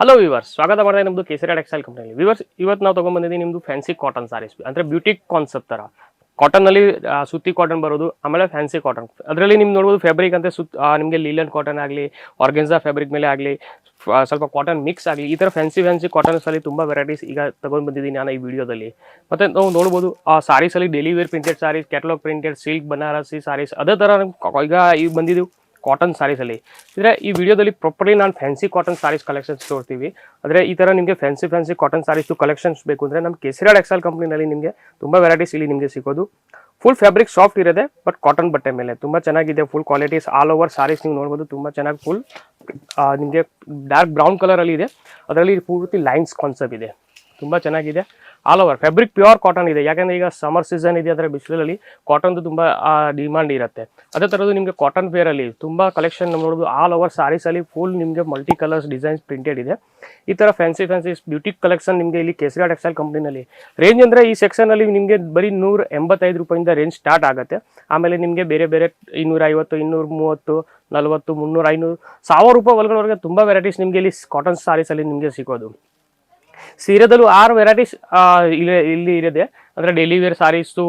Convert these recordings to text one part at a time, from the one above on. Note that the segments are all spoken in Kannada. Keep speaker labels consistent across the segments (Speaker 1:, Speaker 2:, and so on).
Speaker 1: ಹಲೋ ವಿವರ್ಸ್ ಸ್ವಾಗತ ಮಾಡಿದೆ ನಿಮ್ಮದು ಕೇಸರಿ ಟೆಕ್ಸ್ಟೈಲ್ ಕಂಪ್ನಿಯಲ್ಲಿ ವಿವರ್ಸ್ ಇವತ್ತು ನಾವು ತೊಗೊಂಬಂದಿದ್ದೀವಿ ನಿಮ್ಮದು ಫ್ಯಾನ್ಸಿ ಕಾಟನ್ ಸಾರೀಸ್ ಅಂದರೆ ಬ್ಯೂಟಿ ಕಾನ್ಸೆಪ್ಟ್ ಥರ ಕಾಟನಲ್ಲಿ ಸುತ್ತಿ ಕಾಟನ್ ಬರೋದು, ಆಮೇಲೆ ಫ್ಯಾನ್ಸಿ ಕಾಟನ್ ಅದರಲ್ಲಿ ನಿಮ್ಗೆ ನೋಡ್ಬೋದು ಫ್ಯಾಬ್ರಿಕ್ ಅಂತ ಸುತ್ತ ನಿಮಗೆ ಲೀಲನ್ ಕಾಟನ್ ಆಗಲಿ ಆರ್ಗೆನ್ಸಾ ಫ್ಯಾಬ್ರಿಕ್ ಮೇಲೆ ಆಗಲಿ ಸ್ವಲ್ಪ ಕಾಟನ್ ಮಿಕ್ಸ್ ಆಗಲಿ, ಈ ಥರ ಫ್ಯಾನ್ಸಿ ಫ್ಯಾನ್ಸಿ ಕಾಟನ್ಸಲ್ಲಿ ತುಂಬ ವೆರೈಟೀಸ್ ಈಗ ತಗೊಂಡು ಬಂದಿದ್ದೀನಿ ನಾನು ಈ ವಿಡಿಯೋದಲ್ಲಿ ಮತ್ತು ನಾವು ನೋಡ್ಬೋದು, ಆ ಸಾರೀಸಲ್ಲಿ daily wear printed sarees catalogue printed silk Banarasi sarees ಅದೇ ಥರ ಈಗ ಈಗ ಬಂದಿದ್ದು ಕಾಟನ್ ಸಾರೀಸಲ್ಲಿ ಅಂದರೆ ಈ ವಿಡಿಯೋದಲ್ಲಿ ಪ್ರಾಪರ್ಲಿ ನಾನು ಫ್ಯಾನ್ಸಿ ಕಾಟನ್ ಸಾರೀಸ್ ಕಲೆಕ್ಷನ್ಸ್ ತೋರ್ತೀವಿ. ಆದರೆ ಈ ಥರ ನಿಮಗೆ fancy fancy cotton sarees collections ಬೇಕು ಅಂದರೆ ನಮ್ಮ ಕೆಸಿರಾಡ್ ಎಕ್ಸಲ್ ಕಂಪ್ನಿನಲ್ಲಿ ನಿಮಗೆ ತುಂಬ ವೆರೈಟೀಸ್ ಇಲ್ಲಿ ನಿಮಗೆ ಸಿಗೋದು. ಫುಲ್ ಫ್ಯಾಬ್ರಿಕ್ ಸಾಫ್ಟ್ ಇರೋದೆ ಬಟ್ ಕಾಟನ್ ಬಟ್ಟೆ ಮೇಲೆ. ತುಂಬ ಚೆನ್ನಾಗಿದೆ full qualities all over sarees ನೀವು ನೋಡ್ಬೋದು, ತುಂಬ ಚೆನ್ನಾಗಿ ಫುಲ್ ನಿಮಗೆ ಡಾರ್ಕ್ ಬ್ರೌನ್ ಕಲರಲ್ಲಿ ಇದೆ. ಅದರಲ್ಲಿ ಪೂರ್ತಿ ಲೈನ್ಸ್ ಕಾನ್ಸೆಪ್ಟ್ ಇದೆ. ತುಂಬ ಚೆನ್ನಾಗಿದೆ. All over fabric pure cotton ಇದೆ. ಯಾಕಂದರೆ ಈಗ ಸಮರ್ ಸೀಸನ್ ಇದೆ ಅದರ ಬಿಸಿಲಲ್ಲಿ ಕಾಟನ್ದು ತುಂಬ ಡಿಮ್ಯಾಂಡ್ ಇರುತ್ತೆ. ಅದೇ ಥರದ್ದು ನಿಮಗೆ ಕಾಟನ್ ಫೇರಲ್ಲಿ ತುಂಬ ಕಲೆಕ್ಷನ್ ನೋಡೋದು ಆಲ್ ಓವರ್ ಸಾರೀಸಲ್ಲಿ ಫುಲ್ ನಿಮಗೆ ಮಲ್ಟಿ ಕಲರ್ಸ್ ಡಿಸೈನ್ಸ್ ಪ್ರಿಂಟೆಡ್ ಇದೆ. ಈ ಥರ ಫ್ಯಾನ್ಸಿ ಫ್ಯಾನ್ಸಿ ಬ್ಯೂಟಿ ಕಲೆಕ್ಷನ್ ನಿಮಗೆ ಇಲ್ಲಿ ಕೇಸರಿ ಟೆಕ್ಸ್ಟೈಲ್ ಕಂಪ್ನಿನಲ್ಲಿ ರೇಂಜ್ ಅಂದರೆ ಈ ಸೆಕ್ಷನಲ್ಲಿ ನಿಮಗೆ ಬರೀ ನೂರ ಎಂಬತ್ತೈದು ರೂಪಾಯಿಂದ ರೇಂಜ್ ಸ್ಟಾರ್ಟ್ ಆಗುತ್ತೆ. ಆಮೇಲೆ ನಿಮಗೆ ಬೇರೆ ಬೇರೆ ಇನ್ನೂರ ಐವತ್ತು ಇನ್ನೂರ ಮೂವತ್ತು ನಲವತ್ತು ಮುನ್ನೂರ ಐನೂರು ಸಾವಿರ ರೂಪಾಯಿ ಒಳಗಡೆ ತುಂಬ ವೆರೈಟೀಸ್ ನಿಮಗೆ ಇಲ್ಲಿ ಕಾಟನ್ ಸಾರೀಸಲ್ಲಿ ನಿಮಗೆ ಸಿಗೋದು. ಸೀರೆದಲ್ಲೂ ಆರು ವೆರೈಟೀಸ್ ಇಲ್ಲಿ ಇಲ್ಲಿ ಇದೆ ಅಂದರೆ ಡೈಲಿ ವೇರ್ ಸಾರೀಸು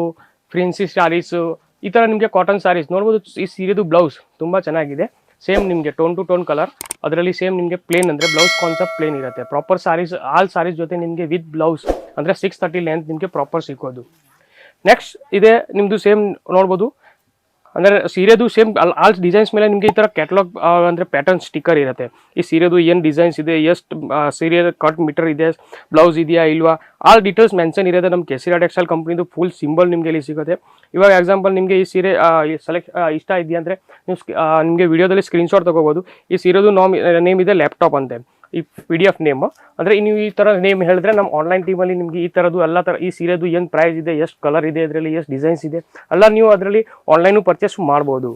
Speaker 1: ಫ್ರಿನ್ಸಿ ಸಾರೀಸು ಈ ಥರ ನಿಮಗೆ ಕಾಟನ್ ಸಾರೀಸ್ ನೋಡ್ಬೋದು, ಈ ಸೀರೆದು ಬ್ಲೌಸ್ ತುಂಬ ಚೆನ್ನಾಗಿದೆ. ಸೇಮ್ ನಿಮಗೆ ಟೋನ್ ಟು ಟೋನ್ ಕಲರ್ ಅದರಲ್ಲಿ ಸೇಮ್ ನಿಮಗೆ ಪ್ಲೇನ್ ಅಂದರೆ ಬ್ಲೌಸ್ ಕಾನ್ಸೆಪ್ಟ್ ಪ್ಲೇನ್ ಇರುತ್ತೆ. ಪ್ರಾಪರ್ ಸಾರೀಸ್ ಆಲ್ ಸಾರೀಸ್ ಜೊತೆ ನಿಮಗೆ ವಿತ್ ಬ್ಲೌಸ್ ಅಂದರೆ ಸಿಕ್ಸ್ ತರ್ಟಿ ಲೆಂತ್ ನಿಮಗೆ ಪ್ರಾಪರ್ ಸಿಕ್ಕೋದು. ನೆಕ್ಸ್ಟ್ ಇದೆ ನಿಮ್ಮದು ಸೇಮ್ ನೋಡ್ಬೋದು ಅಂದರೆ ಸೀರೆದು ಸೇಮ್ ಆಲ್ ಡಿಸೈನ್ಸ್ ಮೇಲೆ ನಿಮಗೆ ಈ ಥರ ಕ್ಯಾಟಲಾಗ್ ಅಂದರೆ ಪ್ಯಾಟರ್ನ್ ಸ್ಟಿಕ್ಕರ್ ಇರುತ್ತೆ. ಈ ಸೀರೆದು ಏನು ಡಿಸೈನ್ಸ್ ಇದೆ, ಎಷ್ಟು ಸೀರೆ ಕಟ್ ಮೀಟರ್ ಇದೆ ಬ್ಲೌಸ್ ಇದೆಯಾ ಇಲ್ವಾ ಆಲ್ ಡೀಟೇಲ್ಸ್ ಮೆನ್ಷನ್ ಇರೋದು ನಮ್ಮ ಕೆಸಿರಾ ಟೆಕ್ಸ್ಟೈಲ್ ಕಂಪ್ನಿದು ಫುಲ್ ಸಿಂಬಲ್ ನಿಮಗೆ ಇಲ್ಲಿ ಸಿಗುತ್ತೆ. ಇವಾಗ ಎಕ್ಸಾಂಪಲ್ ನಿಮಗೆ ಈ ಸೀರೆ ಸೆಲೆಕ್ಟ್ ಇಷ್ಟ ಇದೆಯಾ ಅಂದರೆ, ನೀವು ನಿಮಗೆ ವಿಡಿಯೋದಲ್ಲಿ ಸ್ಕ್ರೀನ್ಶಾಟ್ ತೊಗೋಬೋದು. ಈ ಸೀರೆದು ನಾಮ್, ನೇಮ್ ಇದೆ ಲ್ಯಾಪ್ಟಾಪ್ ಅಂತೆ. ಈ ಪಿ ಡಿ ಎಫ್ ನೇಮ್ ಅಂದರೆ ನೀವು ಈ ಥರ ನೇಮ್ ಹೇಳಿದ್ರೆ ನಮ್ಮ ಆನ್ಲೈನ್ ಟೀಮಲ್ಲಿ ನಿಮಗೆ ಈ ಥರದ್ದು ಎಲ್ಲ ಥರ ಈ ಸೀರೆದು ಏನು ಪ್ರೈಸ್ ಇದೆ, ಎಷ್ಟು ಕಲರ್ ಇದೆ ಅದರಲ್ಲಿ, ಎಷ್ಟು ಡಿಸೈನ್ಸ್ ಇದೆ, ಎಲ್ಲ ನೀವು ಅದರಲ್ಲಿ ಆನ್ಲೈನು ಪರ್ಚೇಸ್ ಮಾಡ್ಬೋದು.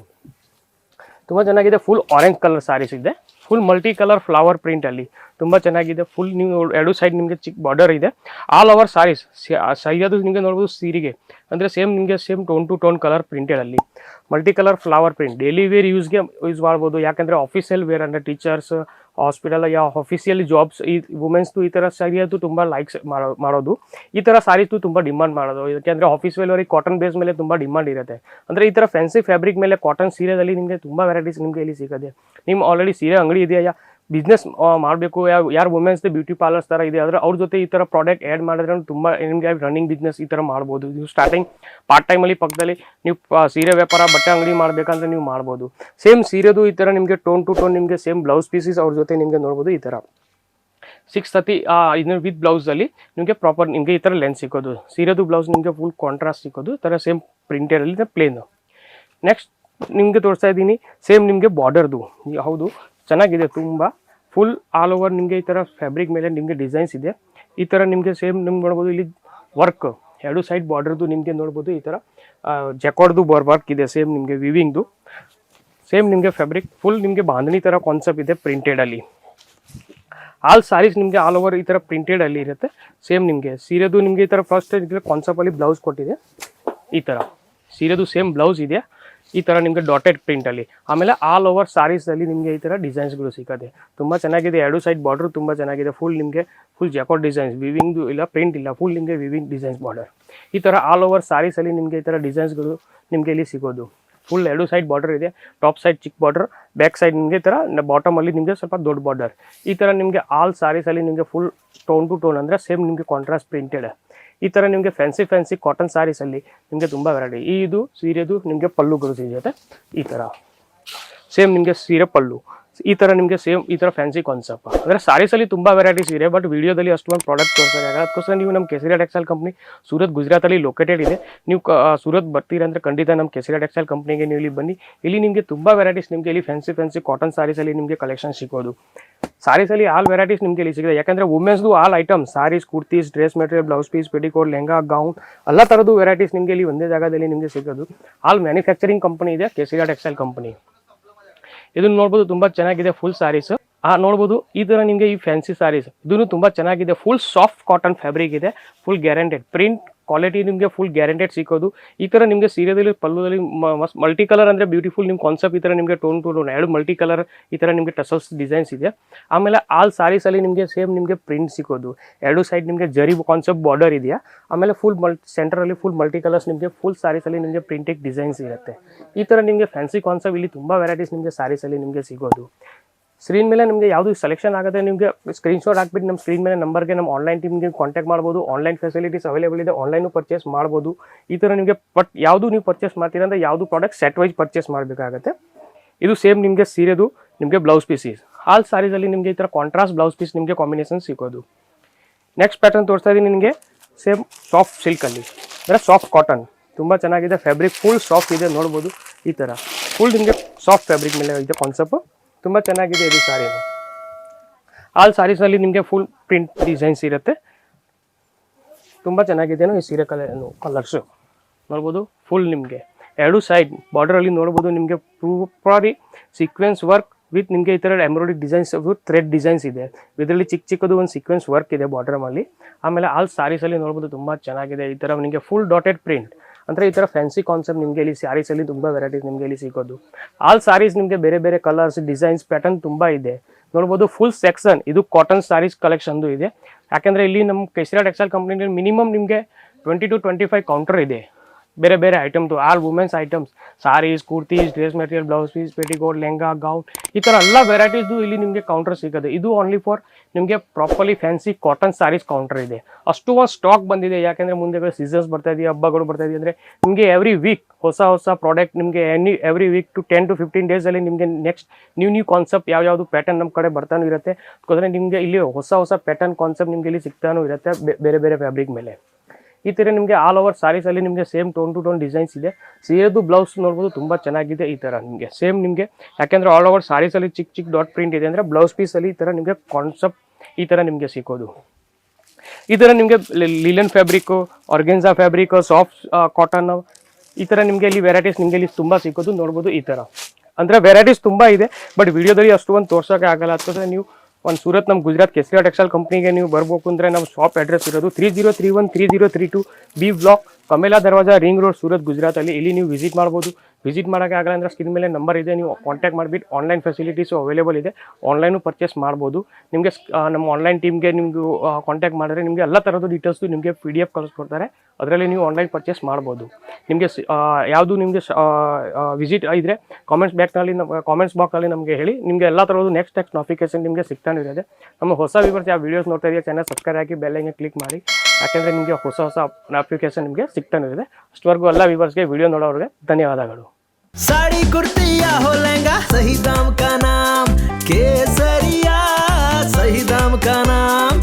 Speaker 1: ತುಂಬ ಚೆನ್ನಾಗಿದೆ ಫುಲ್ ಆರೆಂಜ್ ಕಲರ್ ಸಾರೀಸ್ ಇದೆ. ಫುಲ್ ಮಲ್ಟಿ ಕಲರ್ ಫ್ಲವರ್ ಪ್ರಿಂಟಲ್ಲಿ ತುಂಬ ಚೆನ್ನಾಗಿದೆ ಫುಲ್ ನೀವು ಎರಡು ಸೈಡ್ ನಿಮಗೆ ಚಿಕ್ಕ ಬಾರ್ಡರ್ ಇದೆ. ಆಲ್ ಓವರ್ ಸಾರೀಸ್ ಸೈಯದು ನಿಮಗೆ ನೋಡ್ಬೋದು ಸೀರೆಗೆ. ಅಂದರೆ ಸೇಮ್ ನಿಮಗೆ same tone to tone colour ಪ್ರಿಂಟೆಡಲ್ಲಿ multi colour flower print daily wear ಯೂಸ್ಗೆ use ಮಾಡ್ಬೋದು. ಯಾಕಂದರೆ ಆಫೀಸಲ್ಲಿ ವೇರ್ ಅಂದರೆ ಟೀಚರ್ಸ್ ಹಾಸ್ಪಿಟಲ್, ಯಾ ಅಫಿಷಿಯಲಿ ಜಾಬ್ಸ್ ಈ ವುಮೆನ್ಸ್ದು ಈ ಥರ ಸರಿಯದು ತುಂಬ ಲೈಕ್ಸ್ ಮಾಡೋ, ಮಾಡೋದು. ಈ ಥರ ಸಾರೀಸು ತುಂಬ ಡಿಮಾಂಡ್ ಮಾಡೋದು. ಯಾಕೆಂದರೆ ಆಫೀಸ್ ವೇಲ್ವರಿಗೆ ಕಾಟನ್ ಬೇಸ್ ಮೇಲೆ ತುಂಬ ಡಿಮಾಂಡ್ ಇರುತ್ತೆ. ಅಂದರೆ ಈ ಥರ ಫ್ಯಾನ್ಸಿ ಫ್ಯಾಬ್ರಿಕ್ ಮೇಲೆ ಕಾಟನ್ ಸೀರೆದಲ್ಲಿ ನಿಮಗೆ ತುಂಬ ವೆರೈಟೀಸ್ ನಿಮಗೆ ಇಲ್ಲಿ ಸಿಗುತ್ತೆ. ನಿಮ್ಮ ಆಲ್ರೆಡಿ ಸೀರೆ ಅಂಗಡಿ ಇದೆಯಾ? ಬಿಸ್ನೆಸ್ ಮಾಡಬೇಕು. ಯಾವ ಯಾರು ವುಮೆನ್ಸ್ ಬ್ಯೂಟಿ ಪಾರ್ಲರ್ಸ್ ಥರ ಇದೆ, ಆದರೆ ಅವ್ರ ಜೊತೆ ಈ ಥರ ಪ್ರಾಡಕ್ಟ್ ಆ್ಯಡ್ ಮಾಡಿದ್ರೆ ತುಂಬ ನಿಮಗೆ ರನ್ನಿಂಗ್ ಬಿಸ್ನೆಸ್ ಈ ಥರ ಮಾಡ್ಬೋದು. ನೀವು ಸ್ಟಾರ್ಟಿಂಗ್ ಪಾರ್ಟ್ ಟೈಮಲ್ಲಿ ಪಕ್ಕದಲ್ಲಿ ನೀವು ಸೀರೆ ವ್ಯಾಪಾರ, ಬಟ್ಟೆ ಅಂಗಡಿ ಮಾಡಬೇಕಂದ್ರೆ ನೀವು ಮಾಡ್ಬೋದು. ಸೇಮ್ ಸೀರೆದು ಈ ಥರ ನಿಮಗೆ ಟೋನ್ ಟು ಟೋನ್ ನಿಮಗೆ ಸೇಮ್ ಬ್ಲೌಸ್ ಪೀಸಸ್ ಅವ್ರ ಜೊತೆ ನಿಮಗೆ ನೋಡ್ಬೋದು ಈ ಥರ ಸಿಕ್ಸ್ ತರ್ಟಿ ಇದನ್ನ ವಿತ್ ಬ್ಲೌಸಲ್ಲಿ ನಿಮಗೆ ಪ್ರಾಪರ್ ನಿಮಗೆ ಈ ಥರ ಲೆನ್ಸ್ ಸಿಕ್ಕೋದು. ಸೀರೆದು ಬ್ಲೌಸ್ ನಿಮಗೆ ಫುಲ್ ಕಾಂಟ್ರಾಸ್ಟ್ ಸಿಕ್ಕೋದು ಥರ ಸೇಮ್ ಪ್ರಿಂಟೆಡಲ್ಲಿ ಪ್ಲೇನು ನೆಕ್ಸ್ಟ್ ನಿಮಗೆ ತೋರಿಸ್ತಾ ಇದ್ದೀನಿ ಸೇಮ್ ನಿಮಗೆ ಬಾರ್ಡರ್ದು ಹೌದು ಚೆನ್ನಾಗಿದೆ ತುಂಬ. ಫುಲ್ ಆಲ್ ಓವರ್ ನಿಮಗೆ ಈ ಥರ ಫ್ಯಾಬ್ರಿಕ್ ಮೇಲೆ ನಿಮಗೆ ಡಿಸೈನ್ಸ್ ಇದೆ. ಈ ಥರ ನಿಮಗೆ ಸೇಮ್ ನಿಮ್ಗೆ ನೋಡ್ಬೋದು ಇಲ್ಲಿ ವರ್ಕ್ ಎರಡು ಸೈಡ್ ಬಾರ್ಡ್ರದ್ದು ನಿಮಗೆ ನೋಡ್ಬೋದು ಈ ಥರ ಜೆಕಾರ್ಡ್ದು ಬರ್ ವರ್ಕ್ ಇದೆ ಸೇಮ್ ನಿಮಗೆ ವಿವಿಂಗ್ದು ಸೇಮ್ ನಿಮಗೆ ಫ್ಯಾಬ್ರಿಕ್ ಫುಲ್ ನಿಮಗೆ ಬಾಂಧಣಿ ಥರ ಕಾನ್ಸೆಪ್ಟ್ ಇದೆ ಪ್ರಿಂಟೆಡಲ್ಲಿ ಆಲ್ ಸಾರೀಸ್ ನಿಮಗೆ ಆಲ್ ಓವರ್ ಈ ಥರ ಪ್ರಿಂಟೆಡಲ್ಲಿ ಇರುತ್ತೆ. ಸೇಮ್ ನಿಮಗೆ. ಸೀರೆದು ನಿಮಗೆ ಈ ಥರ ಫಸ್ಟ್ ಕಾನ್ಸೆಪ್ಟಲ್ಲಿ ಬ್ಲೌಸ್ ಕೊಟ್ಟಿದೆ. ಈ ಥರ ಸೀರೆದು ಸೇಮ್ ಬ್ಲೌಸ್ ಇದೆ. ಈ ಥರ ನಿಮಗೆ ಡಾಟೆಡ್ ಪ್ರಿಂಟಲ್ಲಿ ಆಮೇಲೆ ಆಲ್ ಓವರ್ ಸಾರೀಸಲ್ಲಿ ನಿಮಗೆ ಈ ಥರ ಡಿಸೈನ್ಸ್ಗಳು ಸಿಗುತ್ತೆ. ತುಂಬ ಚೆನ್ನಾಗಿದೆ, ಎರಡು ಸೈಡ್ ಬಾರ್ಡ್ರು ತುಂಬ ಚೆನ್ನಾಗಿದೆ ಫುಲ್ ನಿಮಗೆ ಫುಲ್ ಜಕೋಟ್ ಡಿಸೈನ್ಸ್ ವಿವಿಂಗ್ದು ಇಲ್ಲ ಪ್ರಿಂಟ್ ಇಲ್ಲ ಫುಲ್ ನಿಮಗೆ ವಿವಿಂಗ್ ಡಿಸೈನ್ಸ್ ಬಾರ್ಡರ್ ಈ ಥರ ಆಲ್ ಓವರ್ ಸಾರೀಸಲ್ಲಿ ನಿಮಗೆ ಈ ಥರ ಡಿಸೈನ್ಸ್ಗಳು ನಿಮಗೆ ಇಲ್ಲಿ ಸಿಗೋದು. ಫುಲ್ ಎರಡು ಸೈಡ್ ಬಾರ್ಡರ್ ಇದೆ ಟಾಪ್ ಸೈಡ್ ಚಿಕ್ಕ ಬಾರ್ಡರ್ ಬ್ಯಾಕ್ ಸೈಡ್ ನಿಮಗೆ ಈ ಥರ ಬಾಟಮಲ್ಲಿ ನಿಮಗೆ ಸ್ವಲ್ಪ ದೊಡ್ಡ ಬಾರ್ಡರ್ ಈ ಥರ ನಿಮಗೆ ಆಲ್ ಸಾರೀಸಲ್ಲಿ ನಿಮಗೆ ಫುಲ್ ಟೋನ್ ಟು ಟೋನ್ ಅಂದರೆ ಸೇಮ್ ನಿಮಗೆ ಕಾಂಟ್ರಾಸ್ಟ್ ಪ್ರಿಂಟೆಡ್ ಈ ಥರ ನಿಮಗೆ ಫ್ಯಾನ್ಸಿ ಫ್ಯಾನ್ಸಿ ಕಾಟನ್ ಸಾರೀಸಲ್ಲಿ ನಿಮಗೆ ತುಂಬಾ ವೆರೈಟಿ ಇದು ಸೀರೆದು ನಿಮಗೆ ಪಲ್ಲುಗಳು ಜೊತೆ ಈ ಥರ ಸೇಮ್ ನಿಮಗೆ ಸೀರೆ ಪಲ್ಲು. ಈ ಥರ ನಿಮಗೆ ಸೇಮ್ ಈ ಥರ ಫ್ಯಾನ್ಸಿ ಕಾನ್ಸೆಪ್ಟ್ ಅಂದರೆ ಸಾರೀಸಲ್ಲಿ ತುಂಬ ವೆರೈಟೀಸ್ ಇದೆ ಬಟ್ ವಿಡಿಯೋದಲ್ಲಿ ಅಷ್ಟೊಂದು ಪ್ರಾಡಕ್ಟ್ ತೋರಿಸೋದಾಗ ಅದಕ್ಕೋಸ್ಕರ ನೀವು ನಮ್ಮ ಕೆಸರಿಯಾ ಟೆಕ್ಸ್ಟೈಲ್ ಕಂಪನಿ ಸೂರತ್ ಗುಜರಾತಲ್ಲಿ ಲೊಕೇಟೆಡ್ ಇದೆ. ನೀವು ಸೂರತ್ ಬರ್ತೀರಾ ಅಂದರೆ ಖಂಡಿತ ನಮ್ಮ ಕೆಸರಿ ಟೆಕ್ಸ್ಟೈಲ್ ಕಂಪನಿಗೆ ನೀವು ಇಲ್ಲಿ ಬನ್ನಿ. ಇಲ್ಲಿ ನಿಮಗೆ ತುಂಬಾ ವೆರೈಟೀಸ್ ನಿಮಗೆ ಇಲ್ಲಿ ಫ್ಯಾನ್ಸಿ ಫ್ಯಾನ್ಸಿ ಕಾಟನ್ ಸಾರೀಸಲ್ಲಿ ನಿಮಗೆ ಕಲೆಕ್ಷನ್ ಸಿಗೋದು. ಸಾರೀಸಲ್ಲಿ ಆಲ್ ವೆರೈಟೀಸ್ ನಿಮಗೆ ಇಲ್ಲಿ ಸಿಗುತ್ತೆ. ಯಾಕಂದರೆ ವುಮೆನ್ಸ್ದು all item sarees kurtis dress material blouse piece petticoat lehenga gown ಎಲ್ಲ ಥರದ್ದು ವೆರೈಟೀಸ್ ನಿಮಗೆ ಇಲ್ಲಿ ಒಂದೇ ಜಾಗದಲ್ಲಿ ನಿಮಗೆ ಸಿಗೋದು. ಆಲ್ ಮ್ಯಾನುಫ್ಯಾಕ್ಚರಿಂಗ್ ಕಂಪನಿ ಇದೆ ಕೆಸಿರಾ ಟೆಕ್ಸ್ಟೈಲ್ ಕಂಪನಿ ಇದನ್ನ ನೋಡ್ಬೋದು ತುಂಬಾ ಚೆನ್ನಾಗಿದೆ ಫುಲ್ ಸಾರೀಸ್ ಆ, ನೋಡ್ಬೋದು ಈ ತರ ನಿಮಗೆ ಈ ಫ್ಯಾನ್ಸಿ ಸಾರೀಸ್ ಇದನ್ನು ತುಂಬಾ ಚೆನ್ನಾಗಿದೆ ಫುಲ್ ಸಾಫ್ಟ್ ಕಾಟನ್ ಫ್ಯಾಬ್ರಿಕ್ ಇದೆ ಫುಲ್ ಗ್ಯಾರಂಟೆಡ್ ಪ್ರಿಂಟ್ ಕ್ವಾಲಿಟಿ ನಿಮಗೆ ಫುಲ್ ಗ್ಯಾರಂಟೆಡ್ ಸಿಕ್ಕೋದು. ಈ ಥರ ನಿಮಗೆ ಸೀರೆದಲ್ಲಿ ಪಲ್ಲುದಲ್ಲಿ ಮಸ್ತ್ ಮಲ್ಟಿ ಕಲರ್ ಅಂದರೆ ಬ್ಯೂಟಿಫುಲ್ ನಿಮ್ಮ ಕಾನ್ಸೆಪ್ಟ್ ಈ ಥರ ನಿಮಗೆ ಟೋನ್ ಟು ಟೋನ್ ಎರಡು ಮಲ್ಟಿ ಕಲರ್ ಈ ಥರ ನಿಮಗೆ ಟಸಲ್ಸ್ ಡಿಸೈನ್ಸ್ ಇದೆ. ಆಮೇಲೆ ಆಲ್ ಸಾರೀಸಲ್ಲಿ ನಿಮಗೆ ಸೇಮ್ ನಿಮಗೆ ಪ್ರಿಂಟ್ ಸಿಗೋದು ಎರಡು ಸೈಡ್ ನಿಮಗೆ ಜರಿ ಕಾನ್ಸೆಪ್ಟ್ ಬಾರ್ಡರ್ ಇದೆಯಾ. ಆಮೇಲೆ ಫುಲ್ ಮಲ್ ಸೆಂಟ್ರಲ್ಲಿ ಫುಲ್ ಮಲ್ಟಿ ಕಲರ್ಸ್ ನಿಮಗೆ ಫುಲ್ ಸಾರೀಸಲ್ಲಿ ನಿಮಗೆ ಪ್ರಿಂಟೆಡ್ ಡಿಸೈನ್ಸ್ ಇರುತ್ತೆ. ಈ ಥರ ನಿಮಗೆ ಫ್ಯಾನ್ಸಿ ಕಾನ್ಸೆಪ್ಟ್ ಇಲ್ಲಿ ತುಂಬ ವೆರೈಟೀಸ್ ನಿಮಗೆ ಸಾರೀಸಲ್ಲಿ ನಿಮಗೆ ಸಿಗೋದು. ಸ್ಕ್ರೀನ್ ಮೇಲೆ ನಿಮಗೆ ಯಾವುದು ಸೆಲೆಕ್ಷನ್ ಆಗುತ್ತೆ ನಿಮಗೆ ಸ್ಕ್ರೀನ್ಶಾಟ್ ಹಾಕ್ಬಿಟ್ಟು ನಮ್ಮ ಸ್ಕ್ರೀನ್ ಮೇಲೆ ನಂಬರ್ಗೆ ನಮ್ಮ ಆನ್ಲೈನ್ ಟೀಮ್ಗೆ ಕಾಂಟ್ಯಾಕ್ಟ್ ಮಾಡ್ಬೋದು ಆನ್ಲೈನ್ ಫೆಸಿಲಿಟೀಸ್ ಅವೈಲೇಬಲ್ ಇದೆ ಆನ್ಲೈನು ಪರ್ಚೇಸ್ ಮಾಡ್ಬೋದು. ಈ ಥರ ನಿಮಗೆ ಬಟ್ ಯಾವುದು ನೀವು ಪರ್ಚೇಸ್ ಮಾಡ್ತೀರಾ ಅಂದರೆ ಯಾವುದು ಪ್ರಾಡಕ್ಟ್ ಸೆಟ್ ವೈಸ್ ಪರ್ಚೇಸ್ ಮಾಡಬೇಕಾಗುತ್ತೆ. ಇದು ಸೇಮ್ ನಿಮಗೆ ಸೀರೆದು, ನಿಮಗೆ ಬ್ಲೌಸ್ ಪೀಸಸ್ ಆಲ್ ಸಾರೀಸಲ್ಲಿ ನಿಮಗೆ ಈ ಥರ ಕಾಂಟ್ರಾಸ್ಟ್ ಬ್ಲೌಸ್ ಪೀಸ್ ನಿಮಗೆ ಕಾಂಬಿನೇಷನ್ ಸಿಗೋದು. ನೆಕ್ಸ್ಟ್ ಪ್ಯಾಟರ್ನ್ ತೋರಿಸ್ತಾ ಇದ್ದೀನಿ ನಿಮಗೆ ಸೇಮ್ ಸಾಫ್ಟ್ ಸಿಲ್ಕಲ್ಲಿ ಅಂದರೆ ಸಾಫ್ಟ್ ಕಾಟನ್ ತುಂಬ ಚೆನ್ನಾಗಿದೆ ಫ್ಯಾಬ್ರಿಕ್ ಫುಲ್ ಸಾಫ್ಟ್ ಇದೆ ನೋಡ್ಬೋದು ಈ ಥರ ಫುಲ್ ನಿಮಗೆ ಸಾಫ್ಟ್ ಫ್ಯಾಬ್ರಿಕ್ ಮೇಲೆ ಇದೆ ಕಾನ್ಸೆಪ್ಟ್ ತುಂಬ ಚೆನ್ನಾಗಿದೆ ಇದು ಸಾರಿ ಆಲ್ ಸ್ಯಾರೀಸ್ನಲ್ಲಿ ನಿಮಗೆ ಫುಲ್ ಪ್ರಿಂಟ್ ಡಿಸೈನ್ಸ್ ಇರುತ್ತೆ. ತುಂಬ ಚೆನ್ನಾಗಿದೆ ಈ ಸೀರೆ ಕಲರ್ ಕಲರ್ಸು ನೋಡ್ಬೋದು ಫುಲ್ ನಿಮಗೆ. ಎರಡು ಸೈಡ್ ಬಾರ್ಡರಲ್ಲಿ ನೋಡ್ಬೋದು ನಿಮಗೆ ಪ್ರೂಪಾರಿ ಸೀಕ್ವೆನ್ಸ್ ವರ್ಕ್ ವಿತ್ ನಿಮಗೆ ಈ ಥರ ಎಂಬ್ರಾಯ್ಡ್ರಿ ಡಿಸೈನ್ಸ್ ಥ್ರೆಡ್ ಡಿಸೈನ್ಸ್ ಇದೆ. ಇದರಲ್ಲಿ ಚಿಕ್ಕ ಚಿಕ್ಕದು ಒಂದು ಸೀಕ್ವೆನ್ಸ್ ವರ್ಕ್ ಇದೆ ಬಾರ್ಡ್ರಮಲ್ಲಿ ಆಮೇಲೆ ಆಲ್ ಸಾರೀಸಲ್ಲಿ ನೋಡ್ಬೋದು ತುಂಬ ಚೆನ್ನಾಗಿದೆ. ಈ ಥರ ನಿಮಗೆ ಫುಲ್ ಡಾಟೆಡ್ ಪ್ರಿಂಟ್ ಅಂದರೆ ಈ ಥರ ಫ್ಯಾನ್ಸಿ ಕಾನ್ಸೆಪ್ಟ್ ನಿಮಗೆ ಇಲ್ಲಿ ಸ್ಯಾರೀಸಲ್ಲಿ ತುಂಬ ವೆರೈಟೀಸ್ ನಿಮಗೆ ಇಲ್ಲಿ ಸಿಗೋದು. ಆಲ್ ಸ್ಯಾರೀಸ್ ನಿಮಗೆ ಬೇರೆ ಬೇರೆ ಕಲರ್ಸ್ ಡಿಸೈನ್ಸ್ ಪ್ಯಾಟರ್ನ್ ತುಂಬ ಇದೆ. ನೋಡ್ಬೋದು ಫುಲ್ ಸೆಕ್ಷನ್ ಇದು ಕಾಟನ್ ಸ್ಯಾರೀಸ್ ಕಲೆಕ್ಷನ್ದು ಇದೆ. ಯಾಕೆಂದರೆ ಇಲ್ಲಿ ನಮ್ಮ ಕೆಸಿರಾ ಟೆಕ್ಸ್ಟೈಲ್ ಕಂಪ್ನಿಲಿ ಮಿನಿಮಮ್ ನಿಮಗೆ twenty to twenty five counter ಇದೆ. ಬೇರೆ ಬೇರೆ ಐಟಮ್ದು all women's items sarees kurtis dress material blouse piece petticoat lehenga gown ಈ ಥರ ಎಲ್ಲ ವೆರೈಟೀಸ್ದು ಇಲ್ಲಿ ನಿಮಗೆ ಕೌಂಟರ್ ಸಿಗುತ್ತೆ. ಇದು ಓನ್ಲಿ ಫಾರ್ ನಿಮಗೆ properly fancy cotton sarees counter ಇದೆ. ಅಷ್ಟು ಒಂದು ಸ್ಟಾಕ್ ಬಂದಿದೆ. ಯಾಕೆಂದರೆ ಮುಂದೆ ಸೀಸನ್ಸ್ ಬರ್ತಾ ಇದೆಯಾ, ಹಬ್ಬಗಳು ಬರ್ತಾ ಇದೆಯಾ ಅಂದರೆ ನಿಮಗೆ ಎವ್ರಿ ವೀಕ್ ಹೊಸ ಹೊಸ ಪ್ರಾಡಕ್ಟ್ ನಿಮಗೆ any every week to ten to fifteen ಡೇಸಲ್ಲಿ ನಿಮಗೆ ನೆಕ್ಸ್ಟ್ ನ್ಯೂ ನ್ಯೂ ಕಾನ್ಸೆಪ್ಟ್ ಯಾವ ಯಾವುದು ಪ್ಯಾಟರ್ನ್ ನಮ್ಮ ಕಡೆ ಬರ್ತಾನೂ ಇರುತ್ತೆ. ಯಾಕಂದರೆ ನಿಮಗೆ ಇಲ್ಲಿ ಹೊಸ ಹೊಸ ಪ್ಯಾಟರ್ನ್ ಕಾನ್ಸೆಪ್ಟ್ ನಿಮಗೆ ಇಲ್ಲಿ ಸಿಗ್ತಾನೂ ಇರುತ್ತೆ ಬೇರೆ ಬೇರೆ ಫ್ಯಾಬ್ರಿಕ್ ಮೇಲೆ. ಈ ಥರ ನಿಮಗೆ ಆಲ್ ಓವರ್ ಸಾರೀಸಲ್ಲಿ ನಿಮಗೆ same tone to tone designs ಇದೆ. ಸೀರೆದು ಬ್ಲೌಸ್ ನೋಡ್ಬೋದು ತುಂಬ ಚೆನ್ನಾಗಿದೆ ಈ ಥರ ನಿಮಗೆ. ಸೇಮ್ ನಿಮಗೆ. ಯಾಕೆಂದರೆ ಆಲ್ ಓವರ್ ಸಾರೀಸಲ್ಲಿ ಚಿಕ್ಕ ಚಿಕ್ಕ ಡಾಟ್ ಪ್ರಿಂಟ್ ಇದೆ ಅಂದರೆ ಬ್ಲೌಸ್ ಪೀಸಲ್ಲಿ ಈ ಥರ ನಿಮಗೆ ಕಾನ್ಸೆಪ್ಟ್ ಈ ಥರ ನಿಮಗೆ ಸಿಕ್ಕೋದು. ಈ ಥರ ನಿಮಗೆ linen fabric organza fabric soft cotton ಈ ಥರ ನಿಮಗೆ ಇಲ್ಲಿ ವೆರೈಟೀಸ್ ನಿಮಗೆ ಇಲ್ಲಿ ತುಂಬ ಸಿಕ್ಕೋದು ನೋಡ್ಬೋದು ಈ ಥರ ಅಂದರೆ ವೆರೈಟೀಸ್ ತುಂಬ ಇದೆ ಬಟ್ ವಿಡಿಯೋದಲ್ಲಿ ಅಷ್ಟು ಒಂದು ತೋರ್ಸೋಕೆ ಆಗಲ್ಲ. ಅದಕ್ಕೋಸ್ಕರ ನೀವು ಒಂದು ಸೂರತ್ ನಮ್ಮ ಗುಜರಾತ್ ಕೆಸಿರಾ ಟೆಕ್ಸ್ಟೈಲ್ ಕಂಪ್ನಿಗೆ ನೀವು ಬರ್ಬೇಕು ಅಂದರೆ ನಮ್ಮ ಶಾಪ್ ಅಡ್ರೆಸ್ ಇರೋದು three zero three one three zero three two B block Kamela Darwaja ring road Surat ಗುಜರಾತಲ್ಲಿ ಇಲ್ಲಿ ನೀವು ವಿಸಿಟ್ ಮಾಡ್ಬೋದು ವಿಸಿಟ್ ಮಾಡೋಕ್ಕೆ ಆಗಲ್ಲ ಅಂದರೆ ಸ್ಕ್ರೀನ್ ಮೇಲೆ ನಂಬರ್ ಇದೆ, ನೀವು ಕಾಂಟ್ಯಾಕ್ಟ್ ಮಾಡಿಬಿಟ್ಟು ಆನ್ಲೈನ್ ಫೆಸಿಲಿಟೀಸು ಅವೈಲೇಬಲ್ ಇದೆ ಆನ್ಲೈನು ಪರ್ಚೇಸ್ ಮಾಡ್ಬೋದು. ನಿಮಗೆ ನಮ್ಮ ಆನ್ಲೈನ್ ಟೀಮ್ಗೆ ನಿಮ್ಮದು ಕಾಂಟ್ಯಾಕ್ಟ್ ಮಾಡಿದ್ರೆ ನಿಮಗೆ ಎಲ್ಲ ಥರದ್ದು ಡೀಟೇಲ್ಸು ನಿಮಗೆ ಪಿ ಡಿ ಎಫ್ ಕಳಿಸ್ಕೊಡ್ತಾರೆ. ಅದರಲ್ಲಿ ನೀವು ಆನ್ಲೈನ್ ಪರ್ಚೇಸ್ ಮಾಡ್ಬೋದು. ನಿಮಗೆ ಯಾವುದು ನಿಮಗೆ ವಿಸಿಟ್ ಇದ್ದರೆ ಕಾಮೆಂಟ್ಸ್ ಬ್ಯಾಕ್ನಲ್ಲಿ ನಮ್ಮ ಕಾಮೆಂಟ್ಸ್ ಬಾಕ್ಸಲ್ಲಿ ನಮಗೆ ಹೇಳಿ, ನಿಮಗೆ ಎಲ್ಲ ಥರದ್ದು ನೆಕ್ಸ್ಟ್ ನೆಕ್ಸ್ಟ್ ನೋಟಿಫಿಕೇಶನ್ ನಿಮಗೆ ಸಿಗ್ತಾನೆ ಇರೋದೆ. ನಮ್ಮ ಹೊಸ ವಿವರ್ಸ್ ಯಾವ ವೀಡಿಯೋಸ್ ನೋಡ್ತಾ ಇದೆಯಾ ಚಾನಲ್ ಸಬ್ಸ್ಕ್ರೈಬ್ ಆಗಿ ಬೆಲ್ಲೈಗೆ ಕ್ಲಿಕ್ ಮಾಡಿ. ಯಾಕೆಂದರೆ ನಿಮಗೆ ಹೊಸ ಹೊಸ ನೋಟಿಫಿಕೇಶನ್ ನಿಮಗೆ ಸಿಗ್ತಾನೆ ಇದೆ ಅಷ್ಟವರೆಗೂ ಎಲ್ಲ ವಿವರ್ಸ್ಗೆ ವಿಡಿಯೋ ನೋಡೋರಿಗೆ ಧನ್ಯವಾದಗಳು
Speaker 2: साड़ी कुर्ती या हो लहंगा सही दाम का नाम केसरिया सही दाम का नाम